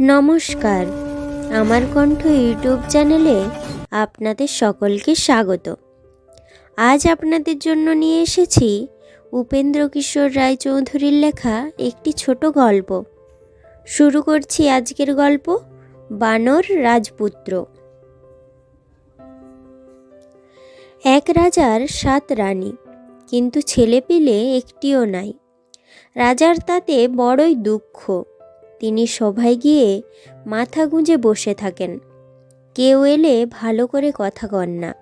নমস্কার। আমার কণ্ঠ ইউটিউব চ্যানেলে আপনাদের সকলকে স্বাগত। আজ আপনাদের জন্য নিয়ে এসেছি উপেন্দ্র কিশোর রায়চৌধুরীর লেখা একটি ছোট গল্প। শুরু করছি আজকের গল্প, বানর রাজপুত্র। এক রাজার সাত রানী, কিন্তু ছেলেপিলে একটিও নাই। রাজার তাতে বড়ই দুঃখ। তিনি সভায় গিয়ে মাথা গুঁজে বসে থাকেন। কেউ এলে ভালো করে কথা কন না।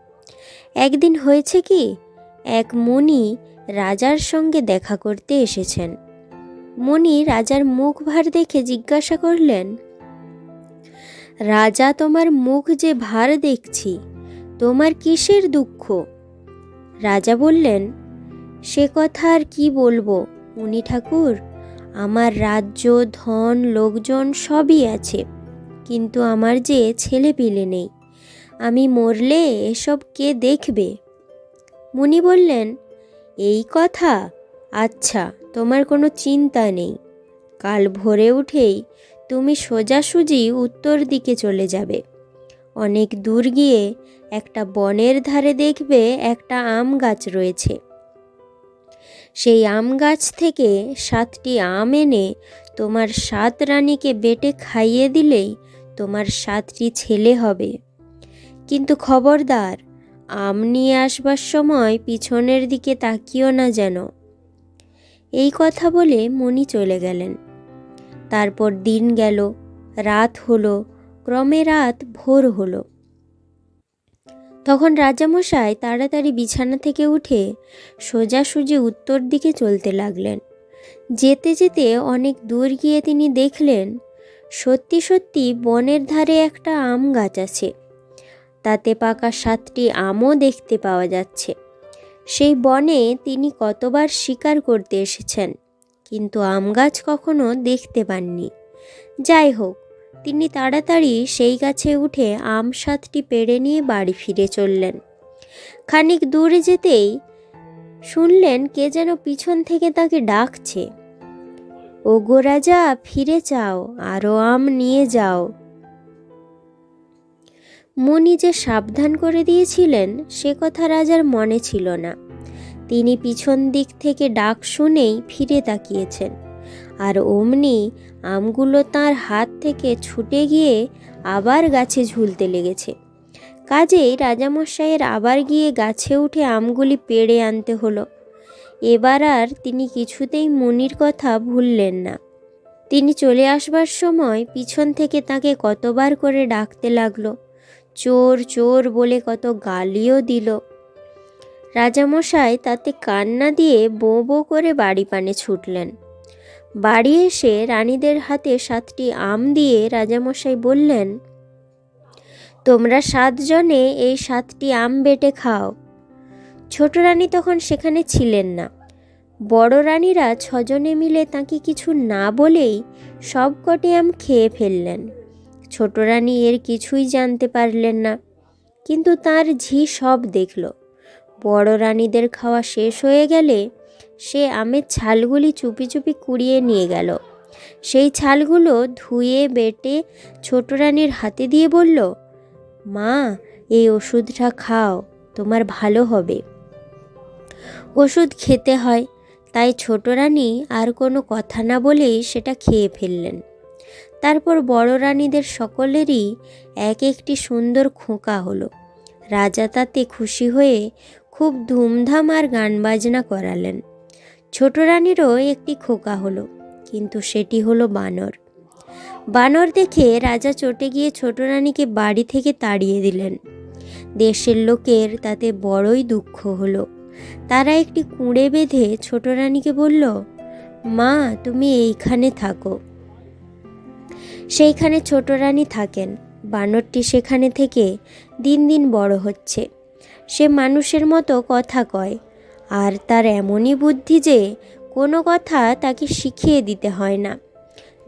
একদিন হয়েছে কি, এক মুনি রাজার সঙ্গে দেখা করতে এসেছেন। মুনি রাজার মুখ ভার দেখে জিজ্ঞাসা করলেন, রাজা, তোমার মুখ যে ভার দেখছি, তোমার কিসের দুঃখ? রাজা বললেন, সে কথা আর কি বলব, মুনি ঠাকুর? আমার রাজ্য, ধন, লোকজন সবই আছে, কিন্তু আমার যে ছেলে পিলে নেই। আমি মরলে এসব কে দেখবে? মুনি বললেন, এই কথা? আচ্ছা তোমার কোনো চিন্তা নেই। কাল ভোরে উঠেই তুমি সোজাসুজি উত্তর দিকে চলে যাবে। অনেক দূর গিয়ে একটা বনের ধারে দেখবে একটা আম গাছ রয়েছে। সেই আম গাছ থেকে সাতটি আম এনে তোমার সাত রানীকে বেটে খাইয়ে দিলেই তোমার সাতটি ছেলে হবে। কিন্তু খবরদার, আম নিয়ে আসবার সময় পিছনের দিকে তাকিও না যেন। এই কথা বলে মণি চলে গেলেন। তারপর দিন গেল, রাত হলো, ক্রমে রাত ভোর হলো। তখন রাজামশাই তাড়াতাড়ি বিছানা থেকে উঠে সোজাসুজি উত্তর দিকে চলতে লাগলেন। যেতে যেতে অনেক দূর গিয়ে তিনি দেখলেন, সত্যি সত্যি বনের ধারে একটা আম গাছ আছে। তাতে পাকা সাতটি আমও দেখতে পাওয়া যাচ্ছে। সেই বনে তিনি কতবার শিকার করতে এসেছেন, কিন্তু আম গাছ কখনো দেখতে পাননি। যাই হোক তিনি তাড়াতাড়ি সেই গাছে উঠে আম সাতটি পেড়ে নিয়ে বাড়ি ফিরে চললেন। খানিক দূরে যেতেই শুনলেন কে যেন পিছন থেকে তাকে ডাকছে। ওগো রাজা, ফিরে চাও আরও আম নিয়ে যাও। মুনি যে সাবধান করে দিয়েছিলেন, সে কথা রাজার মনে ছিল না। তিনি পিছন দিক থেকে ডাক শুনেই ফিরে তাকিয়েছেন। আর অমনি আমগুলো তার হাত থেকে ছুটে গিয়ে আবার গাছে ঝুলতে লেগেছে। কাজেই রাজামশাইয়ের আবার গিয়ে গাছে উঠে আমগুলি পেড়ে আনতে হলো। এবার আর তিনি কিছুতেই মুনির কথা ভুললেন না। তিনি চলে আসবার সময় পিছন থেকে তাকে কতবার করে ডাকতে লাগল, চোর চোর বলে কত গালিও দিল। রাজামশাই তাতে কান্না দিয়ে বো বো করে বাড়ি পানে ছুটলেন। বাড়ি এসে রানীদের হাতে সাতটি আম দিয়ে রাজামশাই বললেন, তোমরা সাতজনে এই সাতটি আম বেটে খাও। ছোট রানী তখন সেখানে ছিলেন না। বড় রানীরা ছজনে মিলে তাকে কিছু না বলেই সব কটি আম খেয়ে ফেললেন। ছোট রানী এর কিছুই জানতে পারলেন না, কিন্তু তার ঝি সব দেখল। বড় রানীদের খাওয়া শেষ হয়ে গেলে সে আমের ছালগুলি চুপি চুপি কুড়িয়ে নিয়ে গেল। সেই ছালগুলো ধুয়ে, বেটে ছোট রানীর হাতে দিয়ে বলল, মা, এই ওষুধটা খাও, তোমার ভালো হবে। ওষুধ খেতে হয়, তাই ছোট রানী আর কোনো কথা না বলেই সেটা খেয়ে ফেললেন। তারপর বড় রানীদের সকলেরই এক একটি সুন্দর খোঁকা হলো। রাজা তাতে খুশি হয়ে খুব ধুমধাম আর গান বাজনা করালেন। ছোট রানীরও একটি খোকা হলো, কিন্তু সেটি হলো বানর। বানর দেখে রাজা চটে গিয়ে ছোট রানীকে বাড়ি থেকে তাড়িয়ে দিলেন। দেশের লোকের তাতে বড়ই দুঃখ হলো। তারা একটি কুঁড়ে বেঁধে ছোট রানীকে বলল, মা, তুমি এইখানে থাকো। সেইখানে ছোট রানী থাকেন। বানরটি সেখানে থেকে দিন দিন বড় হচ্ছে। সে মানুষের মতো কথা কয় আর তার এমনই বুদ্ধি যে কোনো কথা তাকে শিখিয়ে দিতে হয় না।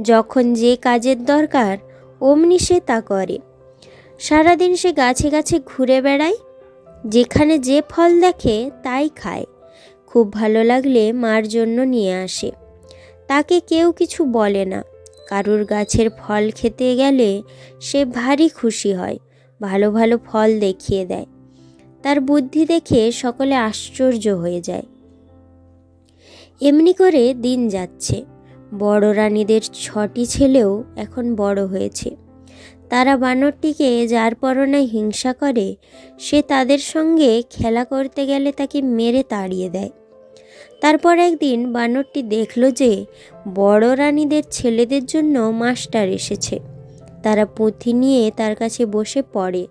যখন যে কাজের দরকার, অমনি সে তা করে। সারাদিন সে গাছে গাছে ঘুরে বেড়ায়, যেখানে যে ফল দেখে তাই খায়। খুব ভালো লাগলে মার জন্য নিয়ে আসে। তাকে কেউ কিছু বলে না। কারুর গাছের ফল খেতে গেলে সে ভারী খুশি হয়, ভালো ভালো ফল দেখিয়ে দেয়। তার বুদ্ধি দেখে সকলে আশ্চর্য হয়ে যায়। এমনি করে দিন যাচ্ছে। বড় রানীদের ছটি ছেলেও এখন বড় হয়েছে। তারা বানরটিকে যার পরনায় হিংসা করে, সে তাদের সঙ্গে খেলা করতে গেলে তাকে মেরে তাড়িয়ে দেয়। তারপর একদিন বানরটি দেখল যে, বড় রানীদের ছেলেদের জন্য মাস্টার এসেছে। তারা পুঁথি নিয়ে তার কাছে বসে পড়ে।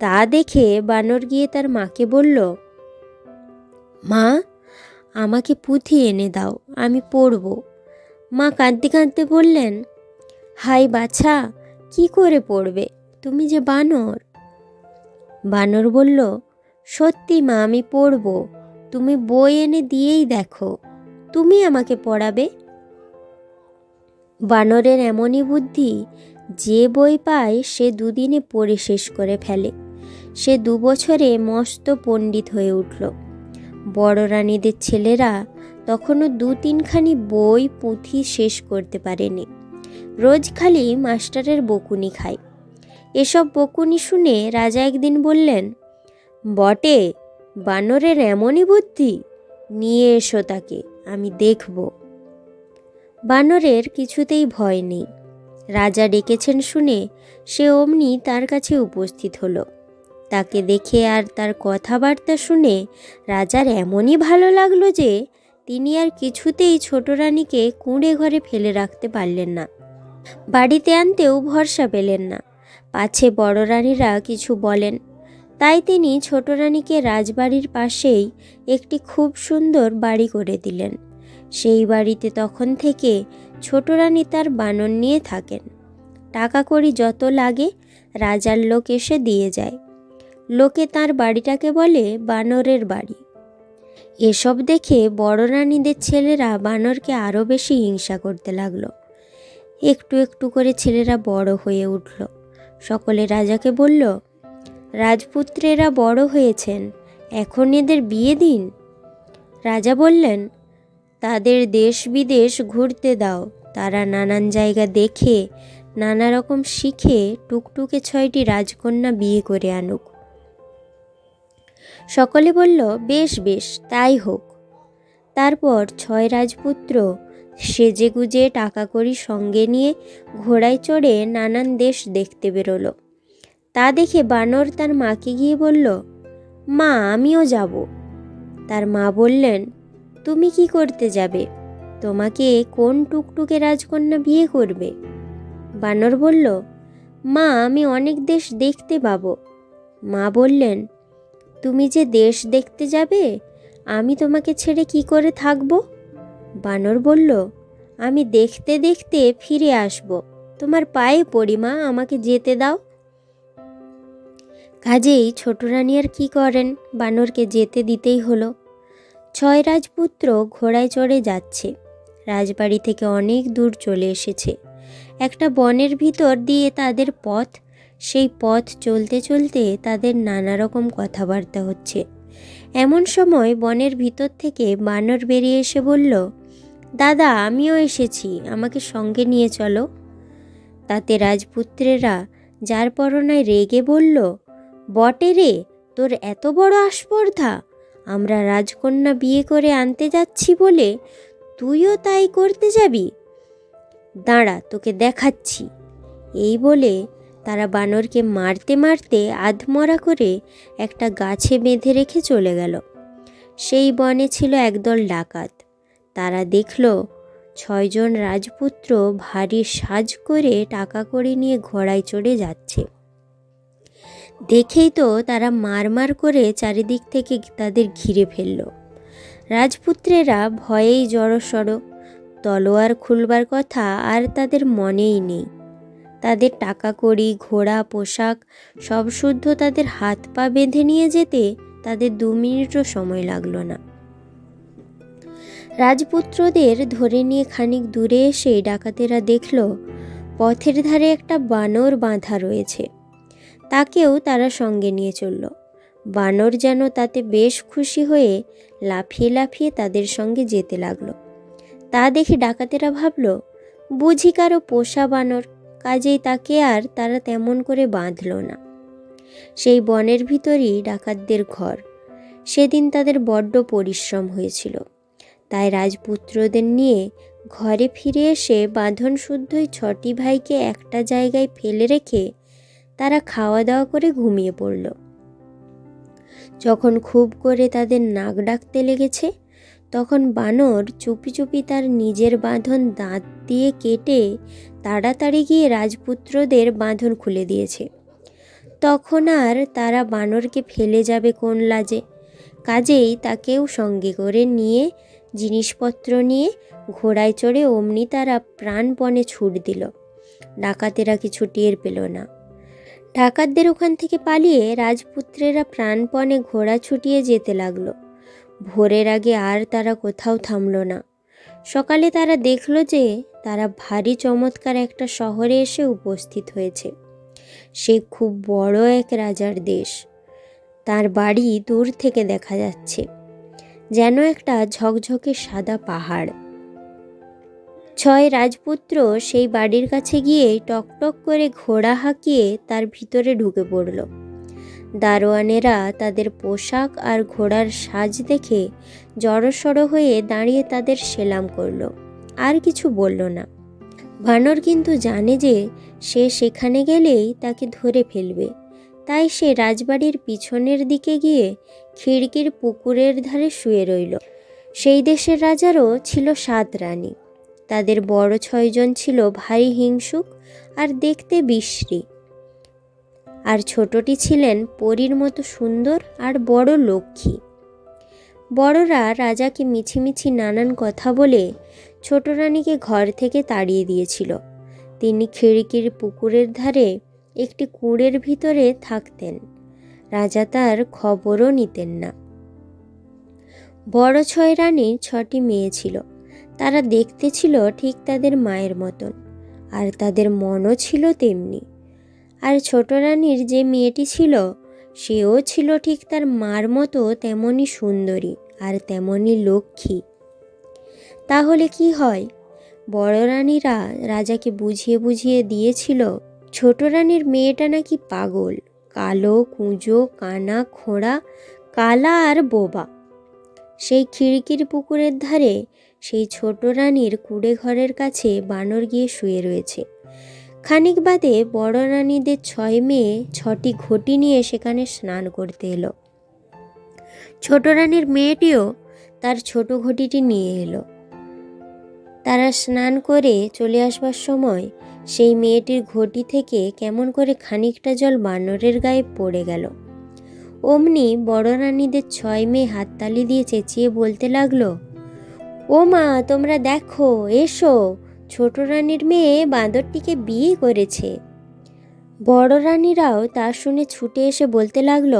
তা দেখে বানর গিয়ে তার মাকে বলল, মা, আমাকে পুঁথি এনে দাও, আমি পড়ব। মা কাঁদতে কাঁদতে বললেন হাই বাছা, কি করে পড়বে? তুমি যে বানর! বানর বলল, সত্যি মা, আমি পড়ব। তুমি বই এনে দিয়েই দেখো। তুমি আমাকে পড়াবে? বানরের এমনই বুদ্ধি, যে বই পায় সে দুদিনে পড়ে শেষ করে ফেলে। সে দু বছরে মস্ত পণ্ডিত হয়ে উঠল। বড় রানীদের ছেলেরা তখনও দু তিনখানি বই, পুঁথি শেষ করতে পারেনি। রোজ খালি মাস্টারের বকুনি খায়। এসব বকুনি শুনে রাজা একদিন বললেন, বটে, বানরের এমনই বুদ্ধি। নিয়ে এসো তাকে, আমি দেখব। বানরের কিছুতেই ভয় নেই। রাজা ডেকেছেন শুনে সে অমনি তার কাছে উপস্থিত হলো। তাকে দেখে আর তার কথাবার্তা শুনে রাজার এমনই ভালো লাগল যে তিনি আর কিছুতেই ছোট রানীকে কুঁড়ে ঘরে ফেলে রাখতে পারলেন না। বাড়িতে আনতেও ভরসা পেলেন না। পাছে বড় রানীরা কিছু বলেন। তাই তিনি ছোট রানীকে রাজবাড়ির পাশেই একটি খুব সুন্দর বাড়ি করে দিলেন। সেই বাড়িতে তখন থেকে ছোট রানী তার বানর নিয়ে থাকেন। টাকা কড়ি যত লাগে রাজার লোক এসে দিয়ে যায়। লোকে তার বাড়িটাকে বলে বানরের বাড়ি। এসব দেখে বড় রানীদের ছেলেরা বানরকে আরও বেশি হিংসা করতে লাগল। একটু একটু করে ছেলেরা বড় হয়ে উঠল। সকলে রাজাকে বলল, রাজপুত্রেরা বড় হয়েছেন, এখন এদের বিয়ে দিন। রাজা বললেন, তাদের দেশ বিদেশ ঘুরতে দাও। তারা নানান জায়গা দেখে, নানা রকম শিখে, টুকটুকে ছয়টি রাজকন্যা বিয়ে করে আনুক। সকলে বলল, বেশ বেশ, তাই হোক। তারপর ছয় রাজপুত্র সেজে গুজে টাকা করি সঙ্গে নিয়ে ঘোড়ায় চড়ে নানান দেশ দেখতে বেরোলো। তা দেখে বানর তার মাকে গিয়ে বলল, মা, আমিও যাব। তার মা বললেন, তুমি কি করতে যাবে? তোমাকে কোন টুকটুকে রাজকন্যা বিয়ে করবে? বানর বলল, মা, আমি অনেক দেশ দেখতে পাবো। মা বললেন তুমি যে দেশ দেখতে যাবে, আমি তোমাকে ছেড়ে কি করে থাকব? বানর বলল, আমি দেখতে দেখতে ফিরে আসব। তোমার পায়ে পড়ি, মা, আমাকে যেতে দাও। কাজেই ছোট রানী আর কী করেন? বানরকে যেতে দিতেই হলো। ছয় রাজপুত্র ঘোড়ায় চড়ে যাচ্ছে। রাজবাড়ি থেকে অনেক দূর চলে এসেছে। একটা বনের ভিতর দিয়ে তাদের পথ সেই পথ চলতে চলতে তাদের নানা রকম কথাবার্তা হচ্ছে। এমন সময় বনের ভিতর থেকে বানর বেরিয়ে এসে বলল, দাদা, আমিও এসেছি, আমাকে সঙ্গে নিয়ে চলো। তাতে রাজপুত্রেরা যার পরনায় রেগে বলল, বটে রে, তোর এত বড় আস্পর্ধা! আমরা রাজকন্যা বিয়ে করে আনতে যাচ্ছি বলে তুইও তাই করতে যাবি? দাঁড়া, তোকে দেখাচ্ছি। এই বলে তারা বানরকে মারতে মারতে আধমরা করে একটা গাছে বেঁধে রেখে চলে গেল। সেই বনে ছিল একদল ডাকাত। তারা দেখল ছয়জন রাজপুত্র ভারী সাজ করে টাকা করে নিয়ে ঘোড়ায় চড়ে যাচ্ছে। দেখেই তো তারা মার মার করে চারিদিক থেকে তাদের ঘিরে ফেলল। রাজপুত্রেরা ভয়েই জড়সড়, তলোয়ার খুলবার কথা আর তাদের মনেই নেই। তাদের টাকা কড়ি ঘোড়া, পোশাক সব শুদ্ধ তাদের হাত পা বেঁধে নিয়ে যেতে তাদের দু মিনিটও সময় লাগল না। রাজপুত্রদের ধরে নিয়ে খানিক দূরে এসে ডাকাতেরা দেখল, পথের ধারে একটা বানর বাঁধা রয়েছে। তাকেও তারা সঙ্গে নিয়ে চলল। বানর যেন তাতে বেশ খুশি হয়ে লাফিয়ে লাফিয়ে তাদের সঙ্গে যেতে লাগল। তা দেখে ডাকাতেরা ভাবল, বুঝি কারও পোষা বানর কাজেই তাকে আর তারা তেমন করে বাঁধল না। সেই বনের ভিতরই ডাকাতদের ঘর। সেদিন তাদের বড্ড পরিশ্রম হয়েছিল। তাই রাজপুত্রদের নিয়ে ঘরে ফিরে এসে বাঁধন শুদ্ধই ছটি ভাইকে একটা জায়গায় ফেলে রেখে তারা খাওয়া দাওয়া করে ঘুমিয়ে পড়ল। যখন খুব করে তাদের নাক ডাকতে লেগেছে, তখন বানর চুপি চুপি তার নিজের বাঁধন দাঁত দিয়ে কেটে তাড়াতাড়ি গিয়ে রাজপুত্রদের বাঁধন খুলে দিয়েছে। তখন আর তারা বানরকে ফেলে যাবে কোন লাজে? কাজেই তাকেও সঙ্গে করে নিয়ে, জিনিসপত্র নিয়ে ঘোড়ায় চড়ে অমনি তারা প্রাণপণে ছুট দিল। ডাকাতেরা কিছু টের পেল না। ডাকাতদের ওখান থেকে পালিয়ে রাজপুত্রেরা প্রাণপণে ঘোড়া ছুটিয়ে যেতে লাগল। ভোরের আগে আর তারা কোথাও থামল না। সকালে তারা দেখল যে তারা ভারী চমৎকার একটা শহরে এসে উপস্থিত হয়েছে। সে খুব বড় এক রাজার দেশ। তার বাড়ি দূর থেকে দেখা যাচ্ছে। যেন একটা ঝকঝকে সাদা পাহাড়। ছয় রাজপুত্র সেই বাড়ির কাছে গিয়ে টকটক করে ঘোড়া হাঁকিয়ে তার ভিতরে ঢুকে পড়ল। দারোয়ানেরা তাদের পোশাক আর ঘোড়ার সাজ দেখে জড়সড় হয়ে দাঁড়িয়ে তাদের সেলাম করল, আর কিছু বলল না। ভানর কিন্তু জানে যে সে সেখানে গেলেই তাকে ধরে ফেলবে। তাই সে রাজবাড়ির পিছনের দিকে গিয়ে খিড়কির পুকুরের ধারে শুয়ে রইল। সেই দেশের রাজারও ছিল সাত রানী। তাদের বড় ছয়জন ছিল ভারী হিংসুক আর দেখতে বিশ্রী। আর ছোটটি ছিলেন পরীর মতো সুন্দর আর বড় লক্ষ্মী। বড়রা রাজাকে মিছিমিছি নানান কথা বলে ছোট রানীকে ঘর থেকে তাড়িয়ে দিয়েছিল। তিনি খিড়কির পুকুরের ধারে একটি কুঁড়ের ভিতরে থাকতেন। রাজা তার খবরও নিতেন না। বড় ছয় রানীর ছটি মেয়ে ছিল। তারা দেখতে ছিল ঠিক তাদের মায়ের মতন। আর তাদের মনও ছিল তেমনি। আর ছোট রানীর যে মেয়েটি ছিল, সেও ছিল ঠিক তার মার মতো তেমনই সুন্দরী আর তেমনই লক্ষ্মী। তাহলে কি হয়? বড় রানীরা রাজাকে বুঝিয়ে বুঝিয়ে দিয়েছিল, ছোট রানীর মেয়েটা নাকি পাগল, কালো কুঁজো, কানা, খোঁড়া, কালা আর বোবা। সেই খিড়কির পুকুরের ধারে সেই ছোট রানীর কুড়ে ঘরের কাছে বানর গিয়ে শুয়ে রয়েছে। খানিক বাদে বড় রানীদের ছয় মেয়ে ছটি ঘটি নিয়ে সেখানে স্নান করতে এলো। ছোট রানীর মেয়েটিও তার ছোট ঘটিটি নিয়ে এলো। তারা স্নান করে চলে আসবার সময় সেই মেয়েটির ঘটি থেকে কেমন করে খানিকটা জল বানরের গায়ে পড়ে গেল। অমনি বড় রানীদের ছয় মেয়ে হাততালি দিয়ে চেঁচিয়ে বলতে লাগল ও মা তোমরা দেখো, এসো ছোট রানীর মেয়ে বাঁদরটিকে বিয়ে করেছে। বড় রানীরাও তা শুনে ছুটে এসে বলতে লাগল,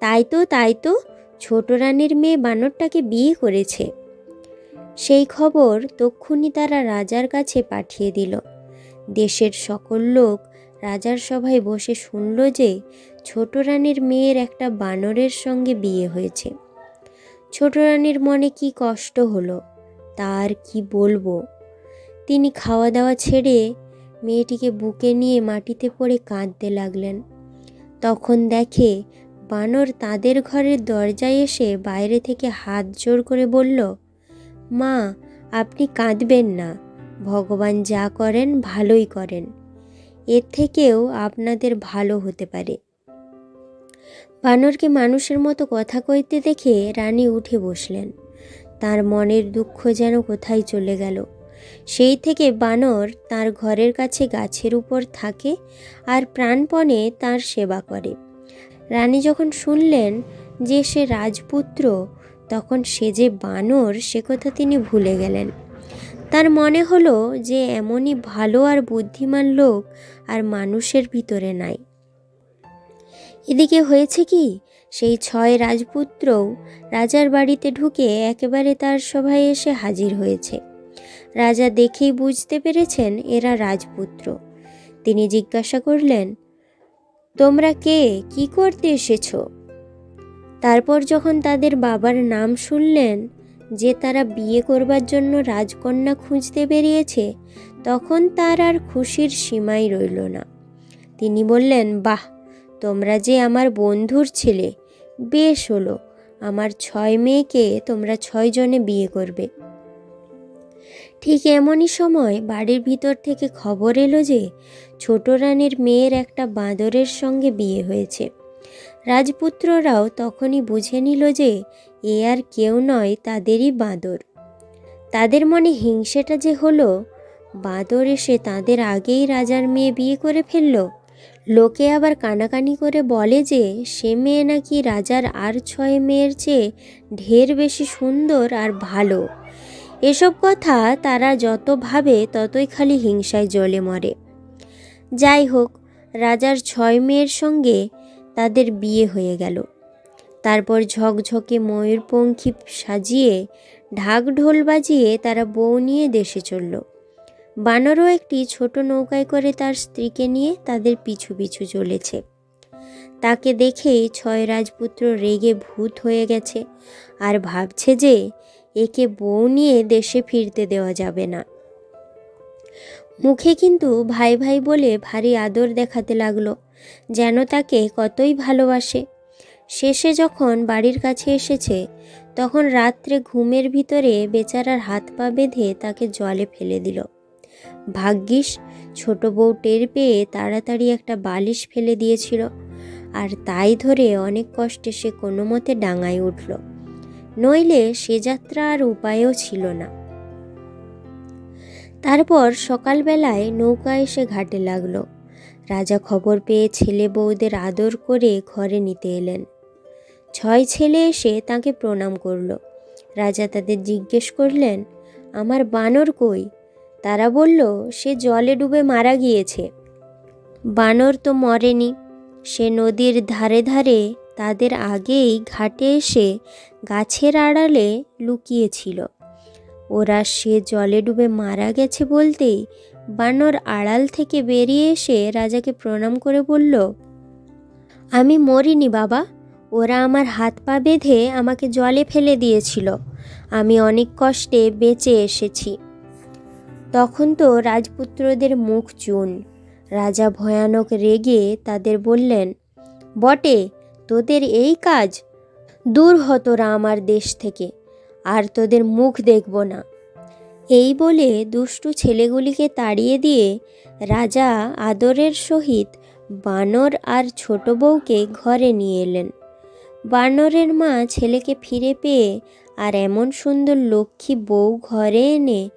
তাই তো তাই তো, ছোট রানীর মেয়ে বানরটাকে বিয়ে করেছে। সেই খবর তক্ষুনি তারা রাজার কাছে পাঠিয়ে দিল। দেশের সকল লোক রাজার সভায় বসে শুনল যে ছোট রানীর মেয়ের একটা বানরের সঙ্গে বিয়ে হয়েছে। ছোট রানীর মনে কি কষ্ট হলো, তার কি বলব? তিনি খাওয়া দাওয়া ছেড়ে মেয়েটিকে বুকে নিয়ে মাটিতে পড়ে কাঁদতে লাগলেন। তখন দেখে বানর তাদের ঘরের দরজায় এসে বাইরে থেকে হাত জোর করে বলল, মা, আপনি কাঁদবেন না। ভগবান যা করেন, ভালোই করেন। এর থেকেও আপনাদের ভালো হতে পারে বানরকে মানুষের মতো কথা কইতে দেখে রানী উঠে বসলেন। তার মনের দুঃখ যেন কোথায় চলে গেল। সেই থেকে বানর তার ঘরের কাছে গাছের উপর থাকে আর প্রাণপণে তার সেবা করে। রানী যখন শুনলেন যে সে রাজপুত্র, তখন সে যে বানর, সে কথা তিনি ভুলে গেলেন। তার মনে হলো যে এমনই ভালো আর বুদ্ধিমান লোক আর মানুষের ভিতরে নাই। এদিকে হয়েছে কি? সেই ছয় রাজপুত্রও রাজার বাড়িতে ঢুকে একেবারে তার সভায় এসে হাজির হয়েছে। রাজা দেখেই বুঝতে পেরেছেন এরা রাজপুত্র। তিনি জিজ্ঞাসা করলেন, তোমরা কে? কি করতে এসেছ? তারপর যখন তাদের বাবার নাম শুনলেন যে তারা বিয়ে করবার জন্য রাজকন্যা খুঁজতে বেরিয়েছে, তখন তার আর খুশির সীমাই রইল না। তিনি বললেন, বাহ, তোমরা যে আমার বন্ধুর ছেলে, বেশ হলো। আমার ছয় মেয়েকে তোমরা ছয়জনে বিয়ে করবে। ঠিক এমনই সময় বাড়ির ভিতর থেকে খবর এলো যে ছোট রানীর মেয়ের একটা বাঁদরের সঙ্গে বিয়ে হয়েছে। রাজপুত্ররাও তখনই বুঝে নিল যে এ আর কেউ নয়, তাদেরই বাঁদর। তাদের মনে হিংসেটা যে হলো, বাঁদর এসে তাদের আগেই রাজার মেয়ে বিয়ে করে ফেলল। লোকে আবার কানাকানি করে বলে যে সে মেয়ে নাকি রাজার আর ছয় মেয়ের চেয়ে ঢের বেশি সুন্দর আর ভালো। এসব কথা তারা যত ভাবে ততই খালি হিংসায় জ্বলে মরে। যাই হোক, রাজার ছয় মেয়ের সঙ্গে তাদের বিয়ে হয়ে গেল। তারপর ঝকঝকে ময়ূরপঙ্খী সাজিয়ে, ঢাক ঢোল বাজিয়ে তারা বউ নিয়ে দেশে চলল। বানরও একটি ছোট নৌকায় করে তার স্ত্রীকে নিয়ে তাদের পিছু পিছু চলেছে। তাকে দেখেই ছয় রাজপুত্র রেগে ভূত হয়ে গেছে আর ভাবছে যে একে বউ নিয়ে দেশে ফিরতে দেওয়া যাবে না। মুখে কিন্তু ভাই ভাই বলে ভারী আদর দেখাতে লাগল, যেন তাকে কতই ভালোবাসে। শেষে যখন বাড়ির কাছে এসেছে, তখন রাত্রে ঘুমের ভিতরে বেচারার হাত পা বেঁধে তাকে জলে ফেলে দিল। ভাগ্যিস, ছোট বউ টের পেয়ে তাড়াতাড়ি একটা বালিশ ফেলে দিয়েছিল, আর তাই ধরে অনেক কষ্টে সে কোনো মতে ডাঙায় উঠল। নইলে সে যাত্রা আর উপায়ও ছিল না। তারপর সকালবেলায় নৌকা এসে ঘাটে লাগল। রাজা খবর পেয়ে ছেলে বউদের আদর করে ঘরে নিতে এলেন। ছয় ছেলে এসে তাকে প্রণাম করল। রাজা তাদের জিজ্ঞেস করলেন, আমার বানর কই? তারা বলল, সে জলে ডুবে মারা গিয়েছে। বানর তো মরেনি। সে নদীর ধারে ধারে তাদের আগেই ঘাটে এসে গাছের আড়ালে লুকিয়েছিল। ওরা সে জলে ডুবে মারা গেছে বলতেই বানর আড়াল থেকে বেরিয়ে এসে রাজাকে প্রণাম করে বলল, আমি মরিনি বাবা। ওরা আমার হাত পা বেঁধে আমাকে জলে ফেলে দিয়েছিল। আমি অনেক কষ্টে বেঁচে এসেছি। তখন তো রাজপুত্রদের মুখ চুন। রাজা ভয়ানক রেগে তাদের বললেন, বটে তোদের এই কাজ? দূর হতোরা আমার দেশ থেকে, আর তোদের মুখ দেখব না। এই বলে দুষ্টু ছেলেগুলিকে তাড়িয়ে দিয়ে রাজা আদরের সহিত বানর আর ছোট বউকে ঘরে নিয়ে এলেন। বানরের মা ছেলেকে ফিরে পেয়ে আর এমন সুন্দর লক্ষ্মী বউ ঘরে এনে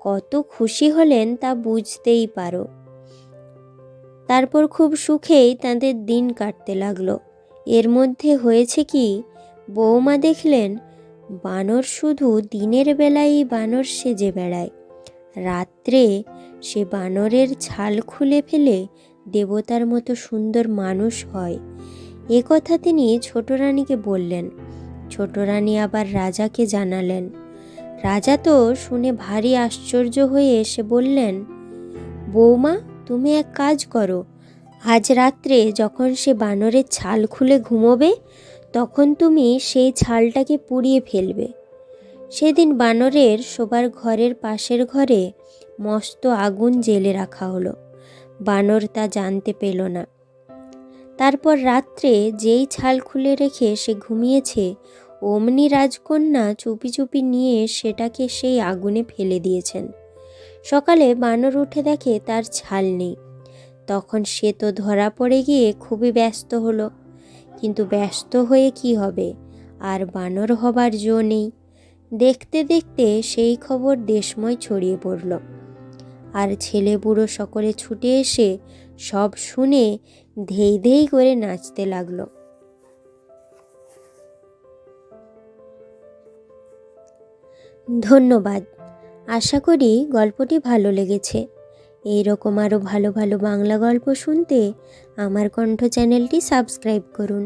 কত খুশি হলেন তা বুঝতেই পারো। তারপর খুব সুখেই তাদের দিন কাটতে লাগল। এর মধ্যে হয়েছে কি? বৌমা দেখলেন, বানর শুধু দিনের বেলায় বানর সেজে বেড়ায়। রাত্রে সে বানরের ছাল খুলে ফেলে দেবতার মতো সুন্দর মানুষ হয়। এ কথা তিনি ছোট রানীকে বললেন। ছোট রানী আবার রাজাকে জানালেন। রাজা তো শুনে ভারী আশ্চর্য হয়ে এসে বললেন বৌমা তুমি এক কাজ করো আজ রাত্রে যখন সে বানরের ছাল খুলে ঘুমোবে, তখন তুমি সেই ছালটাকে পুড়িয়ে ফেলবে। সেদিন বানরের শোবার ঘরের পাশের ঘরে মস্ত আগুন জেলে রাখা হলো। বানর তা জানতে পেল না। তারপর রাত্রে যেই ছাল খুলে রেখে সে ঘুমিয়েছে, অমনি রাজকন্যা চুপি চুপি নিয়ে সেটাকে সেই আগুনে ফেলে দিয়েছেন। সকালে বানর উঠে দেখে তার ছাল নেই। তখন সে তো ধরা পড়ে গিয়ে খুবই ব্যস্ত হলো। কিন্তু ব্যস্ত হয়ে কি হবে? আর বানর হবার জো নেই। দেখতে দেখতে সেই খবর দেশময় ছড়িয়ে পড়ল। আর ছেলে বুড়ো সকলে ছুটে এসে সব শুনে ধেই ধেই করে নাচতে লাগল। ধন্যবাদ। আশা করি গল্পটি ভালো লেগেছে। এই রকম আরও ভালো ভালো বাংলা গল্প শুনতে আমার কণ্ঠ চ্যানেলটি সাবস্ক্রাইব করুন।